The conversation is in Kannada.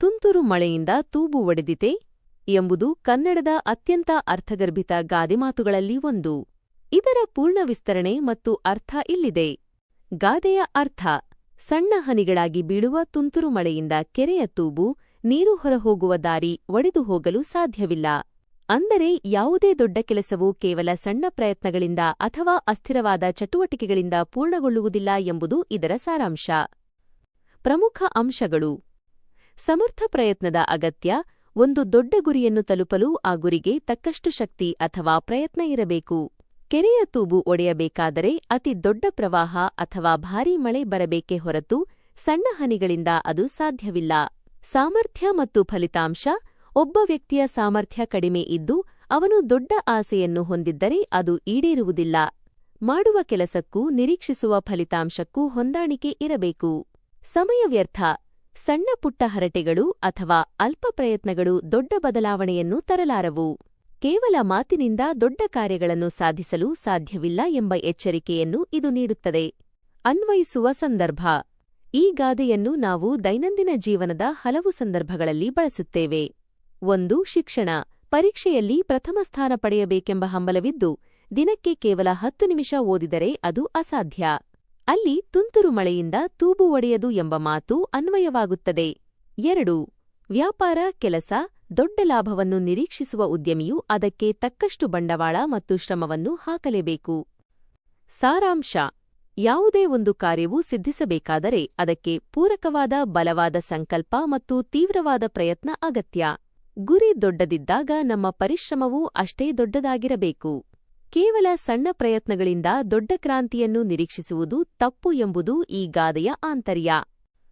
ತುಂತುರು ಮಳೆಯಿಂದ ತೂಬು ಒಡೆದಿತೆ ಎಂಬುದು ಕನ್ನಡದ ಅತ್ಯಂತ ಅರ್ಥಗರ್ಭಿತ ಗಾದೆಮಾತುಗಳಲ್ಲಿ ಒಂದು. ಇದರ ಪೂರ್ಣ ವಿಸ್ತರಣೆ ಮತ್ತು ಅರ್ಥ ಇಲ್ಲಿದೆ. ಗಾದೆಯ ಅರ್ಥ, ಸಣ್ಣ ಹನಿಗಳಾಗಿ ಬೀಳುವ ತುಂತುರು ಮಳೆಯಿಂದ ಕೆರೆಯ ತೂಬು, ನೀರು ಹೊರಹೋಗುವ ದಾರಿ ಒಡೆದು ಹೋಗಲು ಸಾಧ್ಯವಿಲ್ಲ. ಅಂದರೆ ಯಾವುದೇ ದೊಡ್ಡ ಕೆಲಸವು ಕೇವಲ ಸಣ್ಣ ಪ್ರಯತ್ನಗಳಿಂದ ಅಥವಾ ಅಸ್ಥಿರವಾದ ಚಟುವಟಿಕೆಗಳಿಂದ ಪೂರ್ಣಗೊಳ್ಳುವುದಿಲ್ಲ ಎಂಬುದು ಇದರ ಸಾರಾಂಶ. ಪ್ರಮುಖ ಅಂಶಗಳು. ಸಮರ್ಥ ಪ್ರಯತ್ನದ ಅಗತ್ಯ, ಒಂದು ದೊಡ್ಡ ಗುರಿಯನ್ನು ತಲುಪಲು ಆ ಗುರಿಗೆ ತಕ್ಕಷ್ಟು ಶಕ್ತಿ ಅಥವಾ ಪ್ರಯತ್ನ ಇರಬೇಕು. ಕೆರೆಯ ತೂಬು ಒಡೆಯಬೇಕಾದರೆ ಅತಿ ದೊಡ್ಡ ಪ್ರವಾಹ ಅಥವಾ ಭಾರೀ ಮಳೆ ಬರಬೇಕೇ ಹೊರತು ಸಣ್ಣ ಹನಿಗಳಿಂದ ಅದು ಸಾಧ್ಯವಿಲ್ಲ. ಸಾಮರ್ಥ್ಯ ಮತ್ತು ಫಲಿತಾಂಶ, ಒಬ್ಬ ವ್ಯಕ್ತಿಯ ಸಾಮರ್ಥ್ಯ ಕಡಿಮೆ ಇದ್ದು ಅವನು ದೊಡ್ಡ ಆಸೆಯನ್ನು ಹೊಂದಿದ್ದರೆ ಅದು ಈಡೇರುವುದಿಲ್ಲ. ಮಾಡುವ ಕೆಲಸಕ್ಕೂ ನಿರೀಕ್ಷಿಸುವ ಫಲಿತಾಂಶಕ್ಕೂ ಹೊಂದಾಣಿಕೆ ಇರಬೇಕು. ಸಮಯ ವ್ಯರ್ಥ ಸಣ್ಣ ಪುಟ್ಟ ಹರಟೆಗಳು ಅಥವಾ ಅಲ್ಪ ಪ್ರಯತ್ನಗಳು ದೊಡ್ಡ ಬದಲಾವಣೆಯನ್ನು ತರಲಾರವು. ಕೇವಲ ಮಾತಿನಿಂದ ದೊಡ್ಡ ಕಾರ್ಯಗಳನ್ನು ಸಾಧಿಸಲು ಸಾಧ್ಯವಿಲ್ಲ ಎಂಬ ಎಚ್ಚರಿಕೆಯನ್ನು ಇದು ನೀಡುತ್ತದೆ. ಅನ್ವಯಿಸುವ ಸಂದರ್ಭ. ಈ ಗಾದೆಯನ್ನು ನಾವು ದೈನಂದಿನ ಜೀವನದ ಹಲವು ಸಂದರ್ಭಗಳಲ್ಲಿ ಬಳಸುತ್ತೇವೆ. ಒಂದು, ಶಿಕ್ಷಣ. ಪರೀಕ್ಷೆಯಲ್ಲಿ ಪ್ರಥಮ ಸ್ಥಾನ ಪಡೆಯಬೇಕೆಂಬ ಹಂಬಲವಿದ್ದು, ದಿನಕ್ಕೆ ಕೇವಲ ಹತ್ತು ನಿಮಿಷ ಓದಿದರೆ ಅದು ಅಸಾಧ್ಯ. ಅಲ್ಲಿ ತುಂತುರು ಮಳೆಯಿಂದ ತೂಬು ಒಡೆಯದು ಎಂಬ ಮಾತು ಅನ್ವಯವಾಗುತ್ತದೆ. ಎರಡು, ವ್ಯಾಪಾರ ಕೆಲಸ ದೊಡ್ಡ ಲಾಭವನ್ನು ನಿರೀಕ್ಷಿಸುವ ಉದ್ಯಮಿಯು ಅದಕ್ಕೆ ತಕ್ಕಷ್ಟು ಬಂಡವಾಳ ಮತ್ತು ಶ್ರಮವನ್ನು ಹಾಕಲೇಬೇಕು. ಸಾರಾಂಶ, ಯಾವುದೇ ಒಂದು ಕಾರ್ಯವು ಸಿದ್ಧಿಸಬೇಕಾದರೆ ಅದಕ್ಕೆ ಪೂರಕವಾದ ಬಲವಾದ ಸಂಕಲ್ಪ ಮತ್ತು ತೀವ್ರವಾದ ಪ್ರಯತ್ನ ಅಗತ್ಯ. ಗುರಿ ದೊಡ್ಡದಿದ್ದಾಗ ನಮ್ಮ ಪರಿಶ್ರಮವೂ ಅಷ್ಟೇ ದೊಡ್ಡದಾಗಿರಬೇಕು. ಕೇವಲ ಸಣ್ಣ ಪ್ರಯತ್ನಗಳಿಂದ ದೊಡ್ಡ ಕ್ರಾಂತಿಯನ್ನು ನಿರೀಕ್ಷಿಸುವುದು ತಪ್ಪು ಎಂಬುದು ಈ ಗಾದೆಯ ಆಂತರ್ಯ.